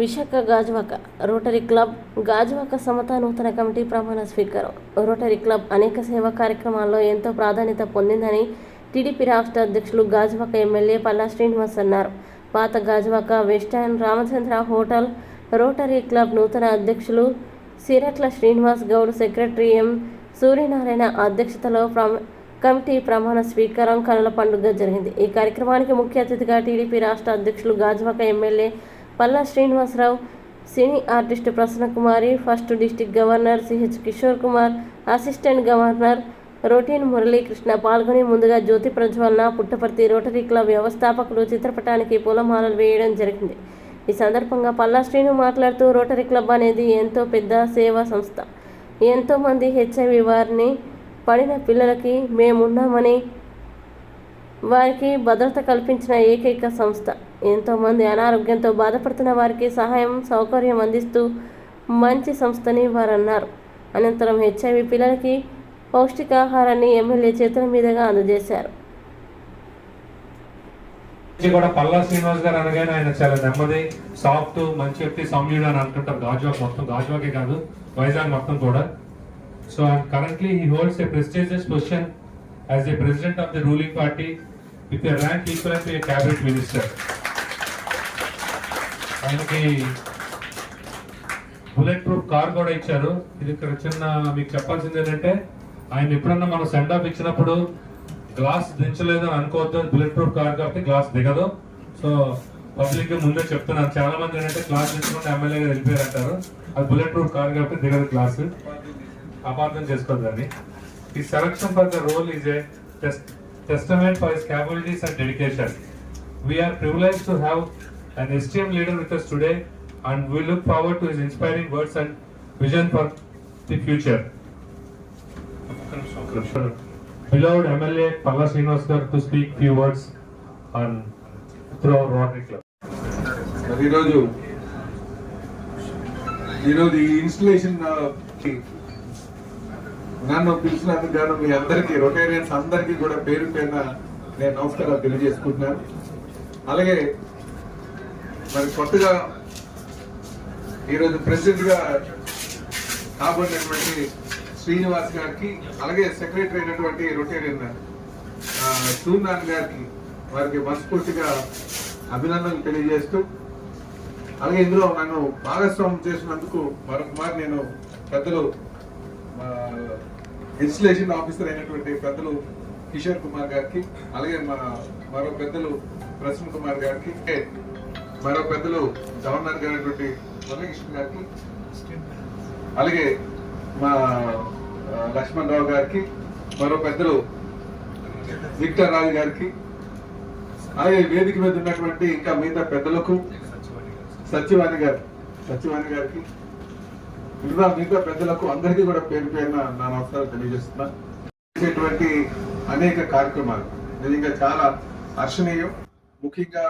Visakha Gajuwaka rotary club Gajuwaka Samata నూతన committee ప్రమాణ స్వీకారం. రోటరీ క్లబ్ అనేక సేవా కార్యక్రమాల్లో ఎంతో ప్రాధాన్యత పొందిందని టీడీపీ రాష్ట్ర అధ్యక్షులు గాజువాక ఎమ్మెల్యే పల్లా శ్రీనివాస్ అన్నారు. పాత Gajuwaka western Ramachandra hotel rotary club నూతన అధ్యక్షులు సిరట్ల శ్రీనివాస్ గౌడ్ సెక్రటరీ ఎం సూర్యనారాయణ అధ్యక్షతలో కమిటీ ప్రమాణ స్వీకారం కనుల పండుగ జరిగింది. ఈ కార్యక్రమానికి ముఖ్య అతిథిగా టీడీపీ రాష్ట్ర అధ్యక్షులు Gajuwaka MLA Palla Srinivasarao cine artist Prasanna Kumari first district governor CH Kishore Kumar assistant governor Rotarian Muralikrishna పాల్గొని ముందుగా జ్యోతి ప్రజ్వలన పుట్టపర్తి రోటరీ క్లబ్ వ్యవస్థాపకులు చిత్రపటానికి పూలమాలలు వేయడం జరిగింది. ఈ సందర్భంగా పల్లా శ్రీను మాట్లాడుతూ రోటరీ క్లబ్ అనేది ఎంతో పెద్ద సేవా సంస్థ. ఎంతోమంది హెచ్ఐవి వారిని పడిన పిల్లలకి మేమున్నామని వారికి భద్రత కల్పించిన ఏకైక సంస్థ. ఎంతోమంది అనారోగ్యంతో బాధపడుతున్న వారికి సహాయం సౌకర్యం అందిస్తూ మంచి సంస్థని వారన్నారు. అనంతరం హెచ్ఐవి పిల్లలకి పౌష్టికాహారాన్ని ఎమ్మెల్యే చేతుల మీదుగా అందజేశారు. కూడా పల్లా శ్రీనివాస్ గారు అనగానే ఆయన చాలా నెమ్మది సాఫ్ట్ మంచి వ్యక్తి సౌమ్యుడు అని అంటుంటారు గాజువాక్ మొత్తం గాజువాకే కాదు వైజాగ్ మొత్తం కూడా. So currently he holds a prestigious position as a president of the ruling party with rank equal to a cabinet minister ఆయనకి బుల్లెట్ ప్రూఫ్ కార్ కూడా ఇచ్చారు. ఇది ఇక్కడ చిన్న మీకు చెప్పాల్సింది ఏంటంటే ఆయన ఎప్పుడన్నా మనం సెండ్ ఆఫ్ ఇచ్చినప్పుడు గ్లాస్ దించలేదు అని అనుకోవద్దు బుల్లెట్ ప్రూఫ్ కార్ కాబట్టి గ్లాస్ దిగదు. సో పబ్లిక్ ముందే చెప్తున్నాను. చాలా మంది ఏంటంటే గ్లాస్ దించకుండా ఎమ్మెల్యే గారు వెళ్ళిపోయారు అంటారు అది బుల్లెట్ ప్రూఫ్ కార్ కాబట్టి దిగదు గ్లాస్ అపార్థం చేసుకోద్దని ఈ selection for the role is a testament for his capabilities and dedication we are privilege to have an esteemed leader with us today and we look forward to his inspiring words and vision for the future. Beloved MLA Palla Srinivasgar to speak few words on through our Rotary Club. ఈరోజు ఈరోజు ఈ installation నన్ను పిలిచినందుకు గాను మీ అందరికీ Rotarians అందరికీ కూడా పేరు పేరున నేను నమస్కారాలు తెలియజేసుకుంటున్నాను అలాగే మరి కొత్తగా ఈరోజు ప్రెసిడెంట్గా కాబడినటువంటి శ్రీనివాస్ గారికి అలాగే సెక్రటరీ అయినటువంటి రొటేరియన్ సూర్నాథ్ గారికి వారికి మనస్ఫూర్తిగా అభినందనలు తెలియజేస్తూ అలాగే ఇందులో నన్ను భాగస్వామ్యం చేసినందుకు మరొకమారు నేను పెద్దలు ఇన్స్టలేషన్ ఆఫీసర్ అయినటువంటి పెద్దలు కిషోర్ కుమార్ గారికి అలాగే మా మరో పెద్దలు ప్రసన్న కుమార్ గారికి మరో పెద్దలు గవర్నర్ గారైనటువంటి మురళీకృష్ణ గారికి అలాగే మా లక్ష్మణ్ రావు గారికి మరో పెద్దలు విక్టర్ రాజు గారికి అలాగే వేదిక మీద ఉన్నటువంటి ఇంకా మిగతా పెద్దలకు సత్యవాణి గారు. సత్యవాణి గారికి మిగతా మిగతా పెద్దలకు అందరికీ కూడా పేరు పేరున నా నమస్కారం తెలియజేస్తున్నా. అనేక కార్యక్రమాలు. నిజంగా చాలా హర్షణీయం ముఖ్యంగా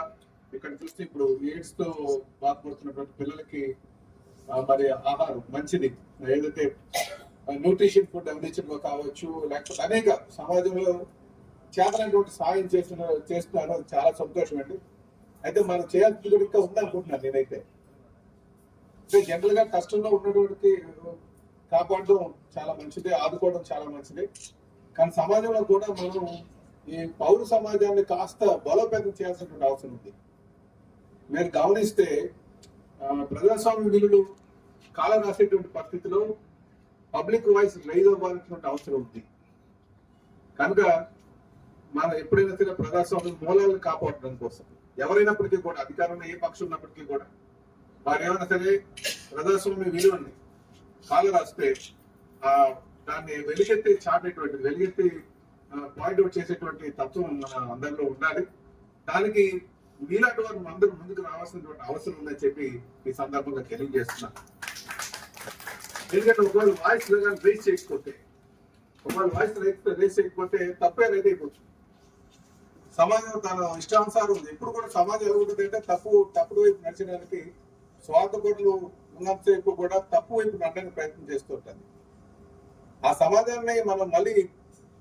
ఇక్కడ చూస్తే ఇప్పుడు ఎయిడ్స్తో బాధపడుతున్నటువంటి పిల్లలకి మరి ఆహారం మంచిది. ఏదైతే న్యూట్రిషన్ ఫుడ్ అందించడం కావచ్చు లేకపోతే అనేక సమాజంలో చేతనటువంటి సాయం చేస్తున్న చేస్తున్నారు. చాలా సంతోషం అండి. అయితే మనం చేయాల్సింది కూడా ఇంకా ఉందనుకుంటున్నాను నేనైతే. అంటే జనరల్గా కష్టంలో ఉన్నటువంటి కాపాడడం చాలా మంచిది ఆదుకోవడం చాలా మంచిది. కానీ సమాజంలో కూడా మనం ఈ పౌర సమాజాన్ని కాస్త బలోపేతం చేయాల్సినటువంటి అవసరం ఉంది. మీరు గమనిస్తే ప్రజాస్వామ్య బిల్లులు కాలం రాసేటువంటి పరిస్థితిలో పబ్లిక్ వాయిస్ రైజ్ అవ్వాల్సినటువంటి అవసరం ఉంది. కనుక మనం ఎప్పుడైనా సరే ప్రజాస్వామ్య మూలాలను కాపాడడం కోసం ఎవరైనప్పటికీ కూడా అధికారంలో ఏ పక్షం ఉన్నప్పటికీ కూడా వారు ఏమైనా సరే ప్రజాస్వామ్య విలువని కాల రాస్తే ఆ దాన్ని వెలుగెత్తి చాటేటువంటి వెలుగెత్తి పాయింట్ అవుట్ చేసేటువంటి తత్వం మన అందరిలో ఉండాలి. దానికి మీలాంటి వారు అందరూ ముందుకు రావాల్సినటువంటి అవసరం ఉందని చెప్పి ఈ సందర్భంగా తెలియజేస్తున్నా. ఎందుకంటే ఒకవేళ వాయిస్ రేస్ చేయకపోతే ఒకవేళ వాయిస్ రేస్ చేయకపోతే తప్పే రైట్ సమాజం తన ఇష్టానుసారం ఉంది. ఇప్పుడు కూడా సమాజం ఎలా అంటే తప్పు తప్పుడు వైపు నడిచడానికి స్వార్థపరులు ఉన్నంతసేపు కూడా తప్పు వైపు నడడానికి ప్రయత్నం చేస్తుంటుంది ఆ సమాజాన్ని మనం మళ్ళీ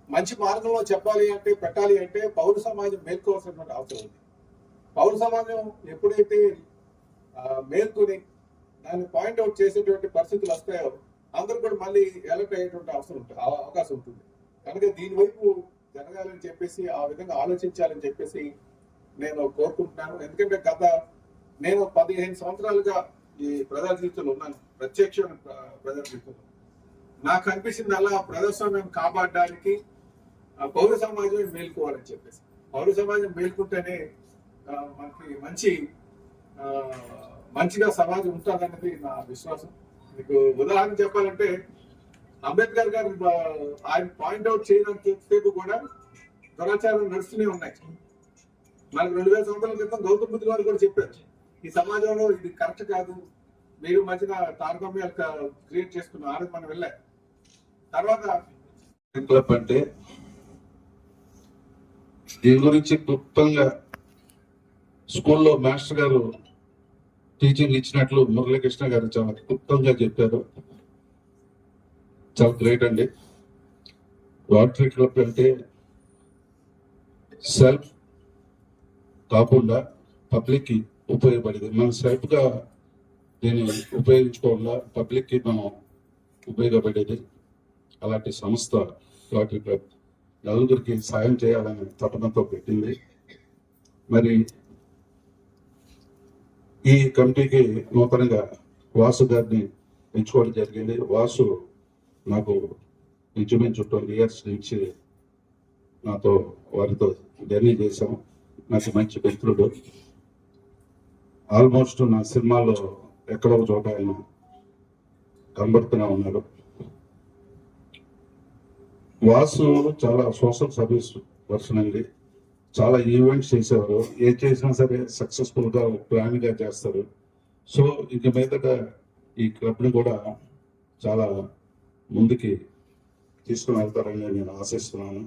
మంచి మార్గంలో చెప్పాలి అంటే పెట్టాలి అంటే పౌర సమాజం మేల్కోవాల్సినటువంటి అవసరం ఉంది. పౌర సమాజం ఎప్పుడైతే మేల్కొని దాన్ని పాయింట్అవుట్ చేసేటువంటి పరిస్థితులు వస్తాయో అందరూ కూడా మళ్ళీ ఎలక్ట్ అయ్యేటువంటి అవసరం ఉంటుంది అవకాశం ఉంటుంది. కనుక దీని వైపు జరగాలని చెప్పేసి ఆ విధంగా ఆలోచించాలని చెప్పేసి నేను కోరుకుంటున్నాను. ఎందుకంటే గత నేను పదిహేను సంవత్సరాలుగా ఈ ప్రజా జీవితంలో ఉన్నాను. ప్రత్యక్ష ప్రజా జీవితంలో నాకు అనిపించింది అలా ప్రజాస్వామ్యం కాపాడడానికి పౌర సమాజం మేల్కోవాలని చెప్పేసి. పౌర సమాజం మేల్కుంటేనే మనకి మంచి మంచిగా సమాజం ఉంటుందన్నది నా విశ్వాసం. మీకు ఉదాహరణ చెప్పాలంటే అంబేద్కర్ గారు ఆయన పాయింట్అవుట్ చేయడంసేపు కూడా దురాచారం నడుస్తూనే ఉన్నాయి. మనకు రెండు వేల సంవత్సరాల క్రితం గౌతమ్ బుద్ధి గారు కూడా చెప్పారు ఈ సమాజంలో ఇది కరెక్ట్ కాదు మీరు మధ్యన తారతమ్యాలు క్రియేట్ చేసుకున్న ఆరోగ్యం మనం వెళ్ళాం తర్వాత క్లబ్ అంటే దీని గురించి క్లుప్తంగా స్కూల్లో మాస్టర్ గారు టీచింగ్ ఇచ్చినట్లు మురళీకృష్ణ గారు చాలా క్లుప్తంగా చెప్పారు. చాలా గ్రేట్ అండి. రోటరీ క్లబ్ అంటే సెల్ఫ్ కాకుండా పబ్లిక్కి ఉపయోగపడేది. మనం సెల్ఫ్గా దీన్ని ఉపయోగించుకోకుండా పబ్లిక్కి మనం ఉపయోగపడేది అలాంటి సంస్థ రోటరీ క్లబ్. నలుగురికి సాయం చేయాలని తపనతో పెట్టింది. మరి ఈ కమిటీకి నూతనంగా వాసు గారిని ఎంచుకోవడం జరిగింది. వాసు నాకు ఇంచుమించు ట్వంటీ ఇయర్స్ నుంచి నాతో వారితో జర్నీ చేశాం నాకు మంచి మిత్రుడు. ఆల్మోస్ట్ నా సినిమాలో ఎక్కడో ఒక చోట ఆయన కనబడుతూనే ఉన్నాడు. వాసు చాలా సోషల్ సర్వీస్ పర్సన్ అండి. చాలా ఈవెంట్స్ చేసేవారు ఏం చేసినా సరే సక్సెస్ఫుల్గా ప్లాన్గా చేస్తారు. సో ఇక మీదట ఈ క్లబ్ని కూడా చాలా ముందుకి తీసుకుని వెళ్తారని నేను ఆశిస్తున్నాను.